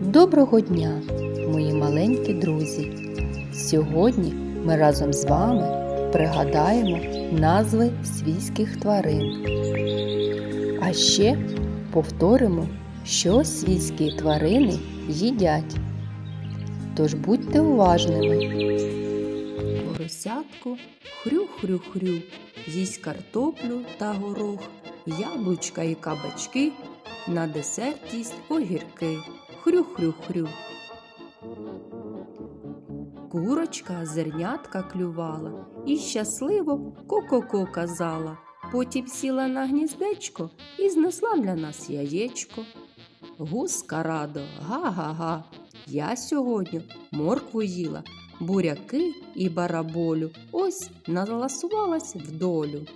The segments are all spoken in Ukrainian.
Доброго дня, мої маленькі друзі! Сьогодні ми разом з вами пригадаємо назви свійських тварин. А ще повторимо, що свійські тварини їдять. Тож будьте уважними. Поросятко хрю-хрю-хрю, їсть картоплю та горох, яблучка і кабачки, на десерт їсть огірки. Хрю-хрю-хрю. Курочка зернятка клювала і щасливо ко-ко-ко казала. Потім сіла на гніздечко і знесла для нас яєчко. Гуска радо, га-га-га. Я сьогодні моркву їла, буряки і бараболю. Ось наласувалась в долю.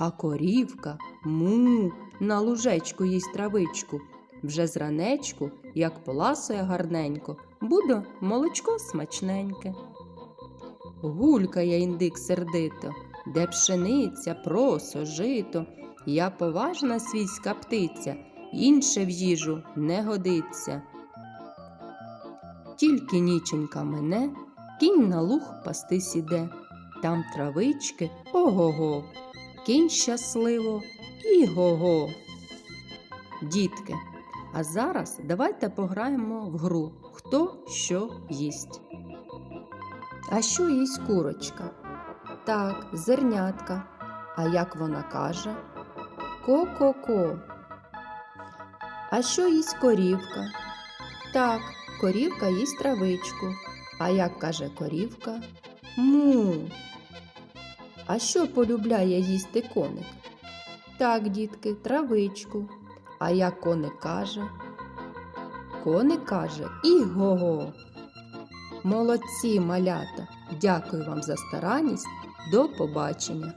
А корівка му на лужечку їсть травичку. Вже зранечку, як поласує гарненько, буде молочко смачненьке. Гулькає індик сердито, де пшениця, просо, жито. Я поважна свійська птиця, інше в їжу не годиться. Тільки ніченька мене, кінь на луг пастись іде. Там травички ого-го, кінь щасливо і го-го. Дітки, а зараз давайте пограємо в гру Хто що їсть. А що їсть курочка? Так, зернятка. А як вона каже? Ко-ко-ко. А що їсть корівка? Так, корівка їсть травичку. А як каже корівка? Му. А що полюбляє їсти коник? Так, дітки, травичку. А як коник каже? Коник каже іго-го. Молодці, малята! Дякую вам за старанність. До побачення!